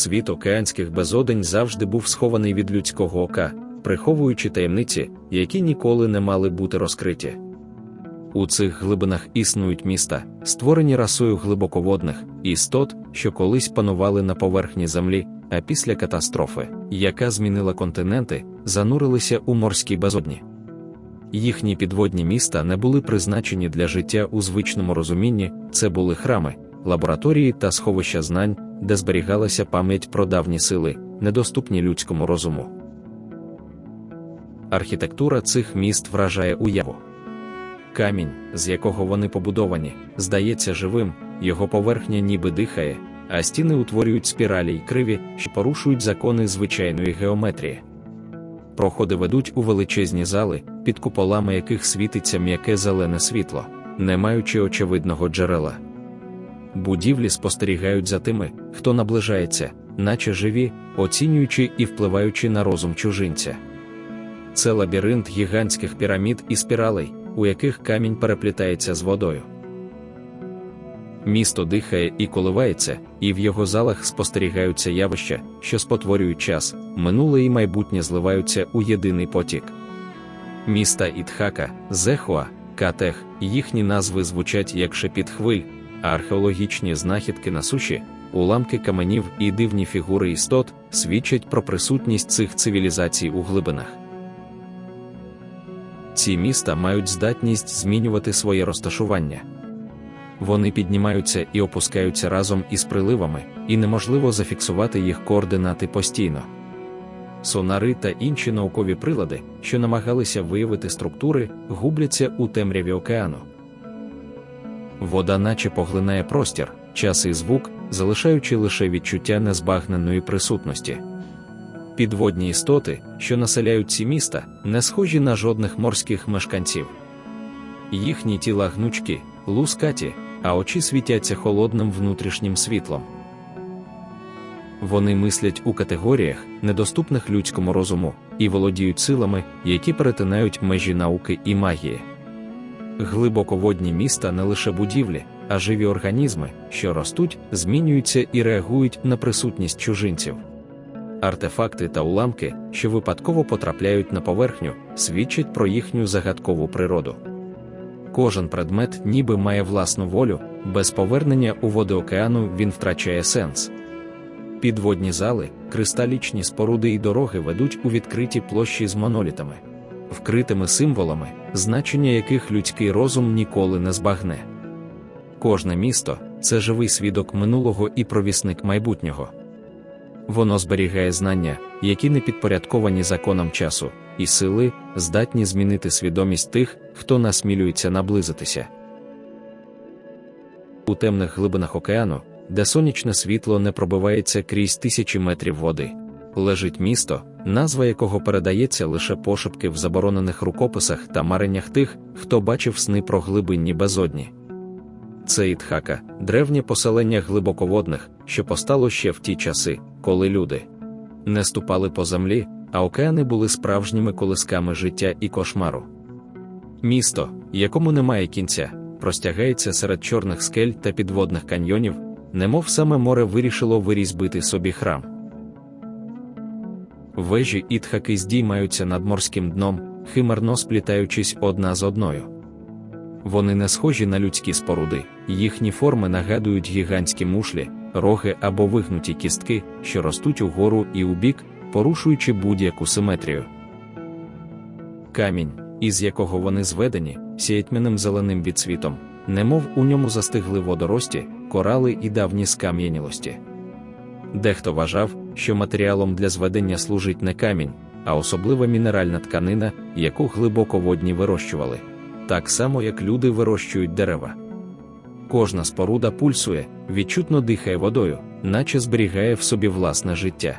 Світ океанських безодень завжди був схований від людського ока, приховуючи таємниці, які ніколи не мали бути розкриті. У цих глибинах існують міста, створені расою глибоководних істот, що колись панували на поверхні землі, а після катастрофи, яка змінила континенти, занурилися у морській безодні. Їхні підводні міста не були призначені для життя у звичному розумінні, це були храми, лабораторії та сховища знань, де зберігалася пам'ять про давні сили, недоступні людському розуму. Архітектура цих міст вражає уяву. Камінь, з якого вони побудовані, здається живим, його поверхня ніби дихає, а стіни утворюють спіралі й криві, що порушують закони звичайної геометрії. Проходи ведуть у величезні зали, під куполами яких світиться м'яке зелене світло, не маючи очевидного джерела. Будівлі спостерігають за тими, хто наближається, наче живі, оцінюючи і впливаючи на розум чужинця. Це лабіринт гігантських пірамід і спіралей, у яких камінь переплітається з водою. Місто дихає і коливається, і в його залах спостерігаються явища, що спотворюють час, минуле і майбутнє зливаються у єдиний потік. Міста Ітхака, Зехуа, Катех, їхні назви звучать як шепіт хвиль, археологічні знахідки на суші, уламки каменів і дивні фігури істот свідчать про присутність цих цивілізацій у глибинах. Ці міста мають здатність змінювати своє розташування. Вони піднімаються і опускаються разом із приливами, і неможливо зафіксувати їх координати постійно. Сонари та інші наукові прилади, що намагалися виявити структури, губляться у темряві океану. Вода наче поглинає простір, час і звук, залишаючи лише відчуття незбагненої присутності. Підводні істоти, що населяють ці міста, не схожі на жодних морських мешканців. Їхні тіла гнучкі, лускаті, а очі світяться холодним внутрішнім світлом. Вони мислять у категоріях, недоступних людському розуму, і володіють силами, які перетинають межі науки і магії. Глибоководні міста не лише будівлі, а живі організми, що ростуть, змінюються і реагують на присутність чужинців. Артефакти та уламки, що випадково потрапляють на поверхню, свідчать про їхню загадкову природу. Кожен предмет ніби має власну волю, без повернення у води океану він втрачає сенс. Підводні зали, кристалічні споруди і дороги ведуть у відкриті площі з монолітами, вкритими символами, значення яких людський розум ніколи не збагне. Кожне місто це живий свідок минулого і провісник майбутнього. Воно зберігає знання, які не підпорядковані законам часу, і сили, здатні змінити свідомість тих, хто насмілюється наблизитися. У темних глибинах океану, де сонячне світло не пробивається крізь тисячі метрів води, лежить місто, назва якого передається лише пошепки в заборонених рукописах та мареннях тих, хто бачив сни про глибинні безодні. Це Ітхака, древнє поселення глибоководних, що постало ще в ті часи, коли люди не ступали по землі, а океани були справжніми колисками життя і кошмару. Місто, якому немає кінця, простягається серед чорних скель та підводних каньйонів, немов саме море вирішило вирізбити собі храм. Вежі Ітхаки здіймаються над морським дном, химерно сплітаючись одна з одною. Вони не схожі на людські споруди, їхні форми нагадують гігантські мушлі, роги або вигнуті кістки, що ростуть угору і у бік, порушуючи будь-яку симетрію. Камінь, із якого вони зведені, сіятьмяним зеленим відсвітом, немов у ньому застигли водорості, корали і давні скам'янілості. Дехто вважав, що матеріалом для зведення служить не камінь, а особлива мінеральна тканина, яку глибоководні вирощували, так само як люди вирощують дерева. Кожна споруда пульсує, відчутно дихає водою, наче зберігає в собі власне життя.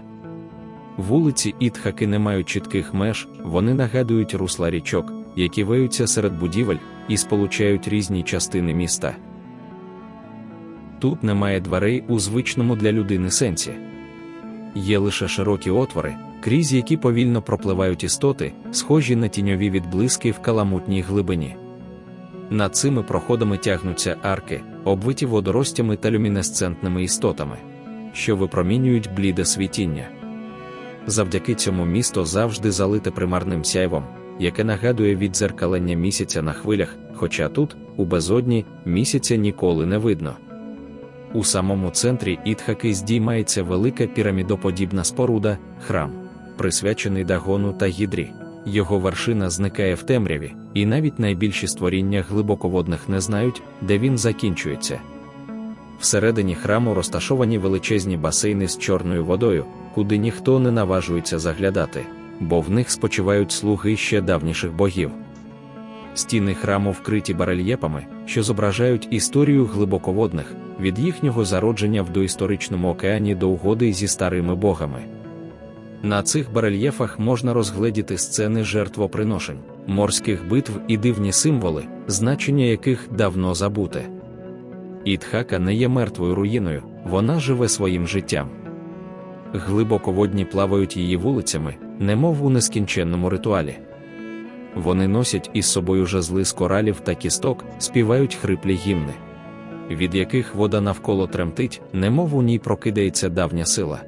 Вулиці Ітхаки не мають чітких меж, вони нагадують русла річок, які виються серед будівель і сполучають різні частини міста. Тут немає дверей у звичному для людини сенсі. Є лише широкі отвори, крізь які повільно пропливають істоти, схожі на тіньові відблиски в каламутній глибині. Над цими проходами тягнуться арки, обвиті водоростями та люмінесцентними істотами. що випромінюють бліде світіння. Завдяки цьому місто завжди залите примарним сяйвом, яке нагадує віддзеркалення місяця на хвилях, хоча тут, у безодні, місяця ніколи не видно. У самому центрі Ітхаки здіймається велика пірамідоподібна споруда, храм, присвячений Дагону та Гідрі. Його вершина зникає в темряві, і навіть найбільші створіння глибоководних не знають, де він закінчується. Всередині храму розташовані величезні басейни з чорною водою, куди ніхто не наважується заглядати, бо в них спочивають слуги ще давніших богів. Стіни храму вкриті барельєпами, що зображають історію глибоководних від їхнього зародження в доісторичному океані до угоди зі старими богами. На цих барельєфах можна розгледіти сцени жертвоприношень, морських битв і дивні символи, значення яких давно забуте. Ітхака не є мертвою руїною, вона живе своїм життям. Глибоководні плавають її вулицями, немов у нескінченному ритуалі. Вони носять із собою жезли з коралів та кісток, співають хриплі гімни, від яких вода навколо тремтить, немов у ній прокидається давня сила.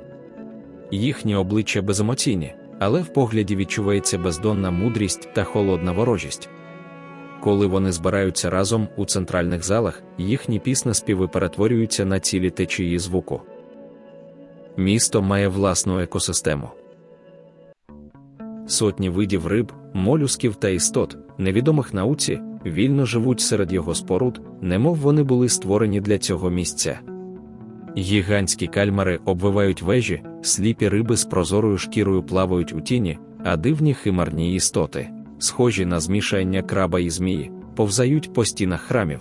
Їхні обличчя беземоційні, але в погляді відчувається бездонна мудрість та холодна ворожість. Коли вони збираються разом у центральних залах, їхні пісні співи перетворюються на цілі течії звуку. Місто має власну екосистему. Сотні видів риб, молюсків та істот, невідомих науці, вільно живуть серед його споруд, немов вони були створені для цього місця. Гігантські кальмари обвивають вежі, сліпі риби з прозорою шкірою плавають у тіні, а дивні химарні істоти, схожі на змішання краба і змії, повзають по стінах храмів.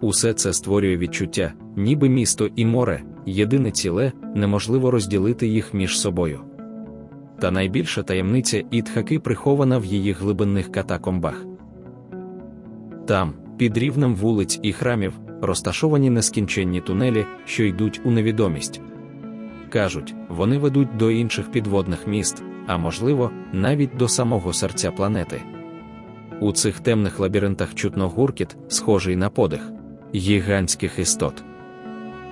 Усе це створює відчуття, ніби місто і море, єдине ціле, неможливо розділити їх між собою. Та найбільша таємниця Ітхаки прихована в її глибинних катакомбах. Там, під рівнем вулиць і храмів, розташовані нескінченні тунелі, що йдуть у невідомість. Кажуть, вони ведуть до інших підводних міст, а можливо, навіть до самого серця планети. У цих темних лабіринтах чутно гуркіт, схожий на подих гігантських істот.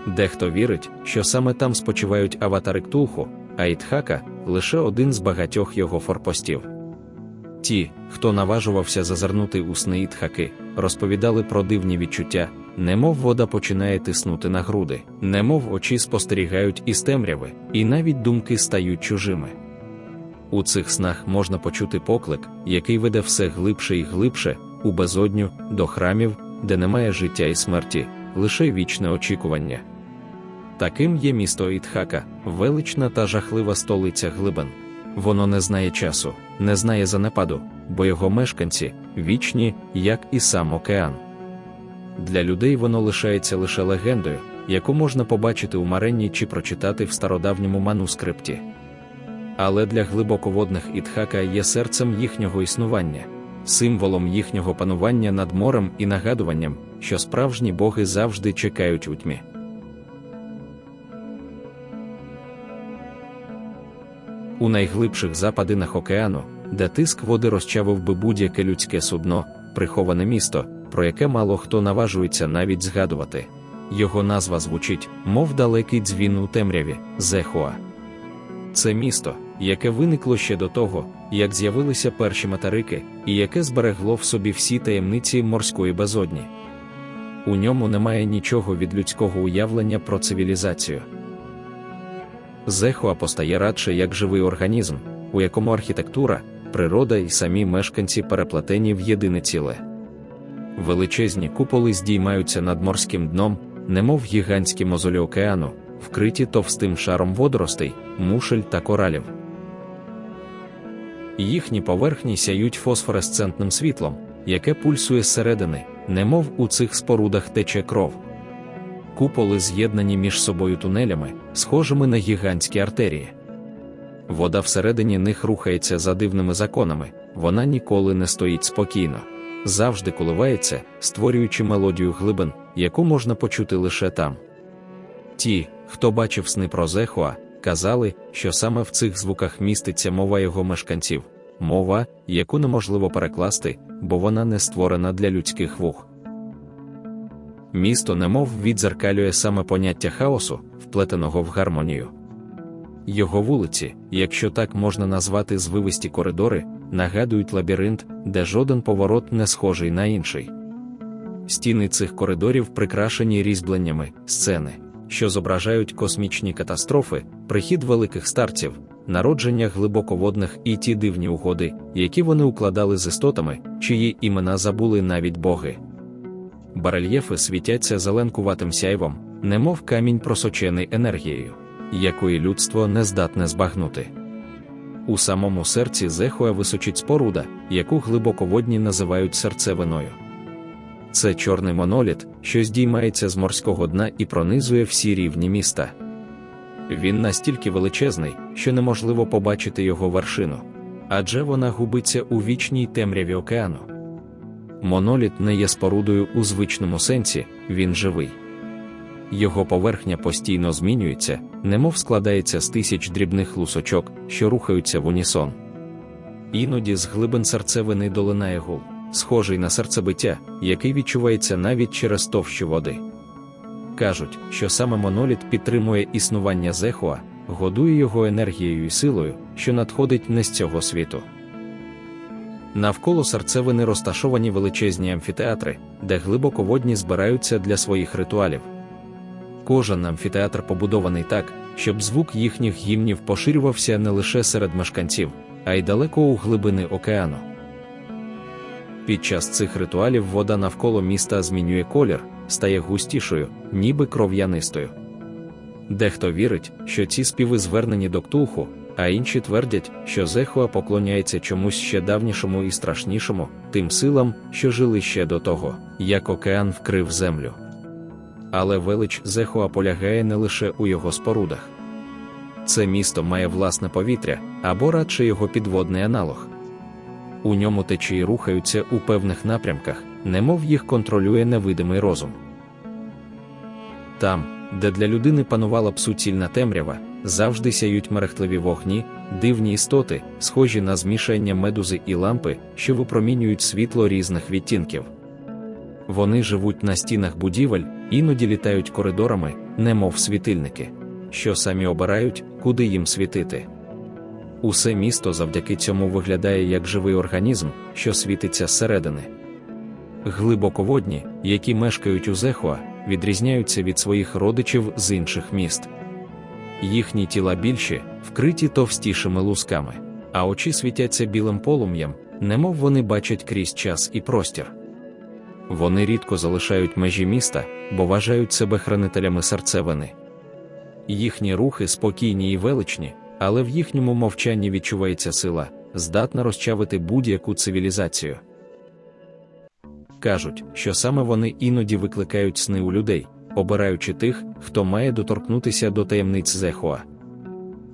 Дехто вірить, що саме там спочивають аватари Ктулху, а Ітхака лише один з багатьох його форпостів. Ті, хто наважувався зазирнути у сни Ітхаки, розповідали про дивні відчуття, немов вода починає тиснути на груди, немов очі спостерігають із темряви, і навіть думки стають чужими. У цих снах можна почути поклик, який веде все глибше і глибше, у безодню, до храмів, де немає життя і смерті, лише вічне очікування. Таким є місто Ітхака, велична та жахлива столиця глибин. Воно не знає часу, не знає занепаду, бо його мешканці вічні, як і сам океан. Для людей воно лишається лише легендою, яку можна побачити у Маренні чи прочитати в стародавньому манускрипті. Але для глибоководних Ітхака є серцем їхнього існування, символом їхнього панування над морем і нагадуванням, що справжні боги завжди чекають у тьмі. У найглибших западинах океану, де тиск води розчавив би будь-яке людське судно, приховане місто, про яке мало хто наважується навіть згадувати. Його назва звучить, мов далекий дзвін у темряві Зехуа. Це місто, яке виникло ще до того, як з'явилися перші материки, і яке зберегло в собі всі таємниці морської безодні. У ньому немає нічого від людського уявлення про цивілізацію. Зехуа постає радше як живий організм, у якому архітектура, природа і самі мешканці переплетені в єдине ціле. Величезні куполи здіймаються над морським дном, немов гігантські мозолі океану, вкриті товстим шаром водоростей, мушель та коралів. Їхні поверхні сяють фосфоресцентним світлом, яке пульсує зсередини, немов у цих спорудах тече кров. Куполи з'єднані між собою тунелями, схожими на гігантські артерії. Вода всередині них рухається за дивними законами, вона ніколи не стоїть спокійно, завжди коливається, створюючи мелодію глибин, яку можна почути лише там. Ті, хто бачив сни про Зехуа, казали, що саме в цих звуках міститься мова його мешканців, мова, яку неможливо перекласти, бо вона не створена для людських вух. Місто немов відзеркалює саме поняття хаосу, вплетеного в гармонію. Його вулиці, якщо так можна назвати звивисті коридори, нагадують лабіринт, де жоден поворот не схожий на інший. Стіни цих коридорів прикрашені різьбленнями, сцени, що зображають космічні катастрофи, прихід великих старців, народження глибоководних і ті дивні угоди, які вони укладали з істотами, чиї імена забули навіть боги. Барельєфи світяться зеленкуватим сяйвом, немов камінь просочений енергією, якої людство не здатне збагнути. У самому серці Зехуа височить споруда, яку глибоководні називають серцевиною. Це чорний моноліт, що здіймається з морського дна і пронизує всі рівні міста. Він настільки величезний, що неможливо побачити його вершину, адже вона губиться у вічній темряві океану. Моноліт не є спорудою у звичному сенсі, він живий. Його поверхня постійно змінюється, немов складається з тисяч дрібних лусочок, що рухаються в унісон. Іноді з глибин серцевини долинає гул, схожий на серцебиття, який відчувається навіть через товщу води. Кажуть, що саме моноліт підтримує існування Зехуа, годує його енергією і силою, що надходить не з цього світу. Навколо серцевини розташовані величезні амфітеатри, де глибоководні збираються для своїх ритуалів. Кожен амфітеатр побудований так, щоб звук їхніх гімнів поширювався не лише серед мешканців, а й далеко у глибини океану. Під час цих ритуалів вода навколо міста змінює колір, стає густішою, ніби кров'янистою. Дехто вірить, що ці співи звернені до ктулху, а інші твердять, що Зехуа поклоняється чомусь ще давнішому і страшнішому, тим силам, що жили ще до того, як океан вкрив землю. Але велич Зехуа полягає не лише у його спорудах. Це місто має власне повітря або радше його підводний аналог. У ньому течії рухаються у певних напрямках, немов їх контролює невидимий розум. Там, де для людини панувала б суцільна темрява, завжди сяють мерехтливі вогні, дивні істоти, схожі на змішання медузи і лампи, що випромінюють світло різних відтінків. Вони живуть на стінах будівель, іноді літають коридорами, немов світильники, що самі обирають, куди їм світити. Усе місто завдяки цьому виглядає як живий організм, що світиться зсередини. Глибоководні, які мешкають у Зехуа, відрізняються від своїх родичів з інших міст. Їхні тіла більші, вкриті товстішими лусками, а очі світяться білим полум'ям, немов вони бачать крізь час і простір. Вони рідко залишають межі міста, бо вважають себе хранителями серцевини. Їхні рухи спокійні і величні, але в їхньому мовчанні відчувається сила, здатна розчавити будь-яку цивілізацію. Кажуть, що саме вони іноді викликають сни у людей, обираючи тих, хто має доторкнутися до таємниць Зехуа.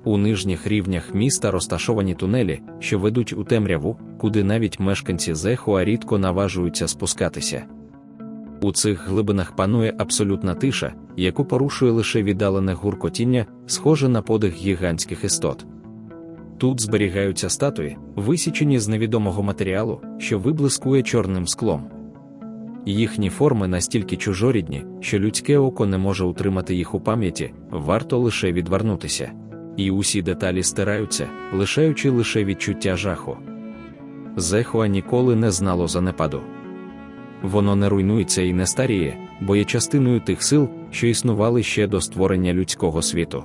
У нижніх рівнях міста розташовані тунелі, що ведуть у темряву, куди навіть мешканці Зехуа рідко наважуються спускатися. У цих глибинах панує абсолютна тиша, яку порушує лише віддалене гуркотіння, схоже на подих гігантських істот. Тут зберігаються статуї, висічені з невідомого матеріалу, що виблискує чорним склом. Їхні форми настільки чужорідні, що людське око не може утримати їх у пам'яті, варто лише відвернутися. І усі деталі стираються, лишаючи лише відчуття жаху. Зехуа ніколи не знало занепаду. Воно не руйнується і не старіє, бо є частиною тих сил, що існували ще до створення людського світу.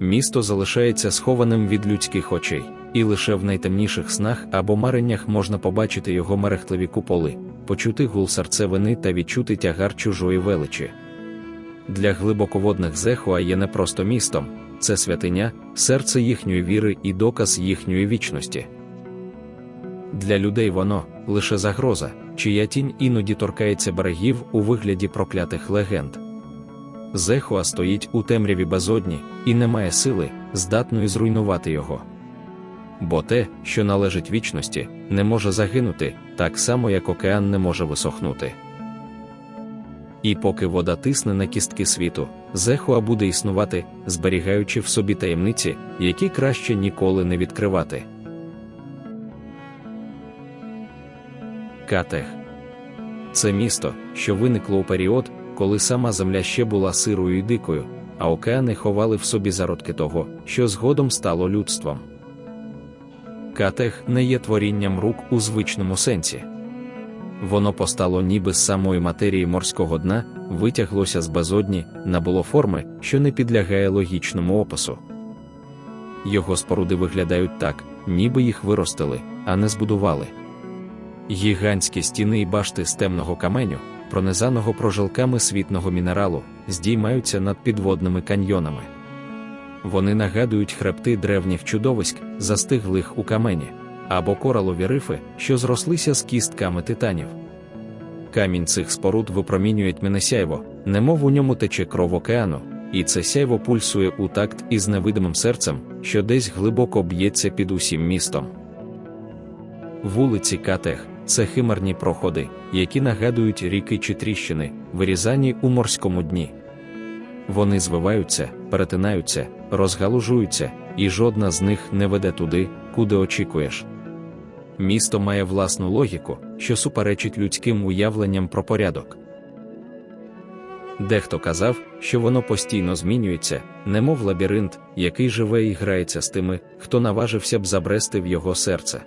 Місто залишається схованим від людських очей, і лише в найтемніших снах або мареннях можна побачити його мерехтливі куполи, почути гул серцевини та відчути тягар чужої величі. Для глибоководних Зехуа є не просто містом, це святиня, серце їхньої віри і доказ їхньої вічності. Для людей воно лише загроза, чия тінь іноді торкається берегів у вигляді проклятих легенд. Зехуа стоїть у темряві безодні і не має сили, здатної зруйнувати його. Бо те, що належить вічності, не може загинути, так само як океан не може висохнути. І поки вода тисне на кістки світу, Зехуа буде існувати, зберігаючи в собі таємниці, які краще ніколи не відкривати. Катех це місто, що виникло у період, коли сама земля ще була сирою і дикою, а океани ховали в собі зародки того, що згодом стало людством. Катех не є творінням рук у звичному сенсі. Воно постало ніби з самої матерії морського дна, витяглося з безодні, набуло форми, що не підлягає логічному опису. Його споруди виглядають так, ніби їх виростили, а не збудували. Гігантські стіни і башти з темного каменю, пронизаного прожилками світного мінералу, здіймаються над підводними каньйонами. Вони нагадують хребти древніх чудовиськ, застиглих у камені, або коралові рифи, що зрослися з кістками титанів. Камінь цих споруд випромінює тьмяне сяйво, немов у ньому тече кров океану, і це сяйво пульсує у такт із невидимим серцем, що десь глибоко б'ється під усім містом. Вулиці Катех це химерні проходи, які нагадують ріки чи тріщини, вирізані у морському дні. Вони звиваються, перетинаються, розгалужуються, і жодна з них не веде туди, куди очікуєш. Місто має власну логіку, що суперечить людським уявленням про порядок. Дехто казав, що воно постійно змінюється, немов лабіринт, який живе і грається з тими, хто наважився б забрести в його серце.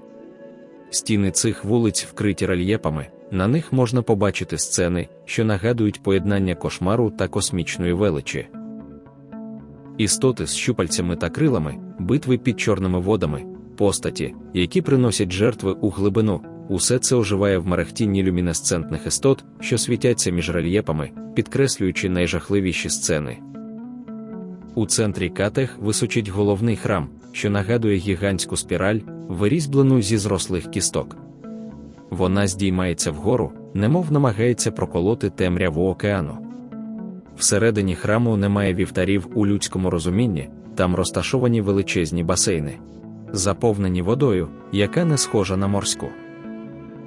Стіни цих вулиць вкриті рельєпами, на них можна побачити сцени, що нагадують поєднання кошмару та космічної величі. Істоти з щупальцями та крилами, битви під чорними водами, постаті, які приносять жертви у глибину, усе це оживає в мерехтінні люмінесцентних істот, що світяться між рельєпами, підкреслюючи найжахливіші сцени. У центрі катех височить головний храм, що нагадує гігантську спіраль, вирізблену зі зрослих кісток. Вона здіймається вгору, немов намагається проколоти темряву океану. Всередині храму немає вівтарів у людському розумінні, там розташовані величезні басейни, заповнені водою, яка не схожа на морську.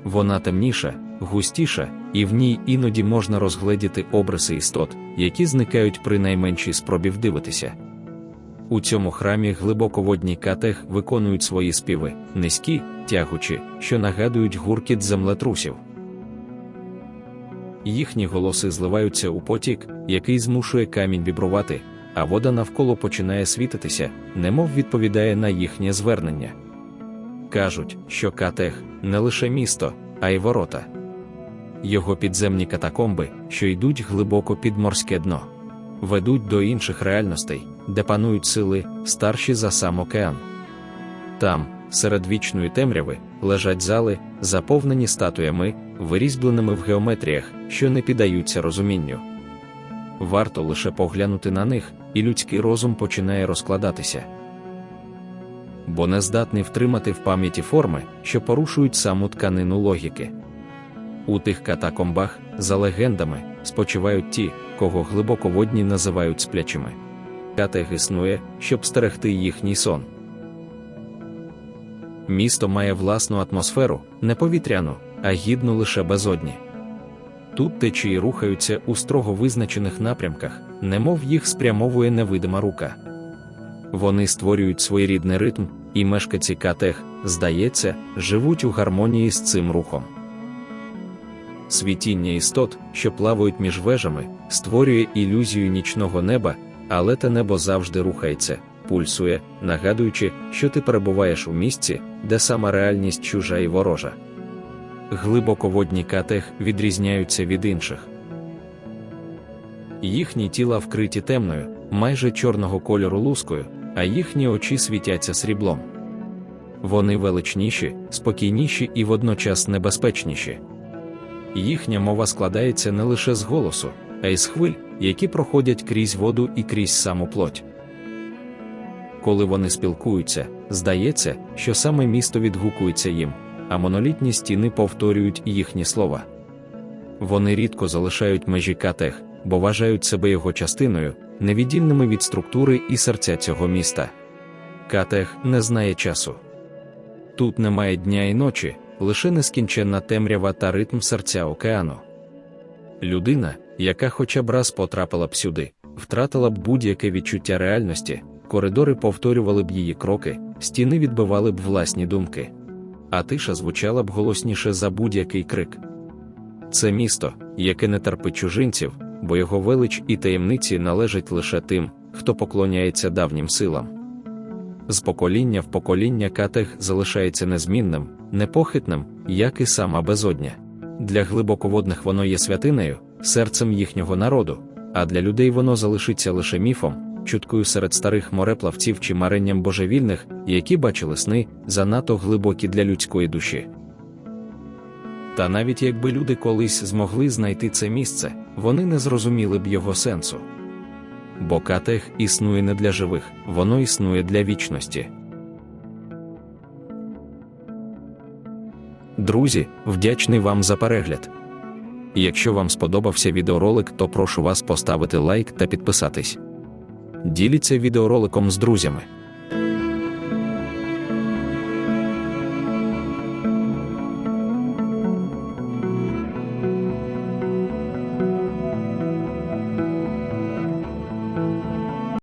Вона темніша, густіша, і в ній іноді можна розгледіти обриси істот, які зникають при найменшій спробі вдивитися. У цьому храмі глибоководні катех виконують свої співи, низькі, тягучі, що нагадують гуркіт землетрусів. Їхні голоси зливаються у потік, який змушує камінь вібрувати, а вода навколо починає світитися, немов відповідає на їхнє звернення. Кажуть, що катех не лише місто, а й ворота. Його підземні катакомби, що йдуть глибоко під морське дно, ведуть до інших реальностей, де панують сили, старші за сам океан. Там, серед вічної темряви, лежать зали, заповнені статуями, вирізбленими в геометріях, що не піддаються розумінню. Варто лише поглянути на них, і людський розум починає розкладатися. Бо не здатний втримати в пам'яті форми, що порушують саму тканину логіки. У тих катакомбах, за легендами, спочивають ті, кого глибоководні називають сплячими. Катег існує, щоб стерегти їхній сон. Місто має власну атмосферу, не повітряну, а гідну лише безодні. Тут течії рухаються у строго визначених напрямках, немов їх спрямовує невидима рука. Вони створюють своєрідний ритм, і мешканці катех, здається, живуть у гармонії з цим рухом. Світіння істот, що плавають між вежами, створює ілюзію нічного неба, але те небо завжди рухається, пульсує, нагадуючи, що ти перебуваєш у місці, де сама реальність чужа і ворожа. Глибоководні катех відрізняються від інших. Їхні тіла вкриті темною, майже чорного кольору лускою, а їхні очі світяться сріблом. Вони величніші, спокійніші і водночас небезпечніші. Їхня мова складається не лише з голосу, а й з хвиль, які проходять крізь воду і крізь саму плоть. Коли вони спілкуються, здається, що саме місто відгукується їм, а монолітні стіни повторюють їхні слова. Вони рідко залишають межі катех, бо вважають себе його частиною, невіддільними від структури і серця цього міста. Катех не знає часу. Тут немає дня і ночі, лише нескінченна темрява та ритм серця океану. Людина, яка хоча б раз потрапила б сюди, втратила б будь-яке відчуття реальності, коридори повторювали б її кроки, стіни відбивали б власні думки, а тиша звучала б голосніше за будь-який крик. Це місто, яке не терпить чужинців, бо його велич і таємниці належать лише тим, хто поклоняється давнім силам. З покоління в покоління катех залишається незмінним, непохитним, як і сама безодня. Для глибоководних воно є святинею, серцем їхнього народу, а для людей воно залишиться лише міфом, чуткою серед старих мореплавців чи маренням божевільних, які бачили сни, занадто глибокі для людської душі. Та навіть якби люди колись змогли знайти це місце, вони не зрозуміли б його сенсу. Бо катех існує не для живих, воно існує для вічності. Друзі, вдячний вам за перегляд. Якщо вам сподобався відеоролик, то прошу вас поставити лайк та підписатись. Діліться відеороликом з друзями.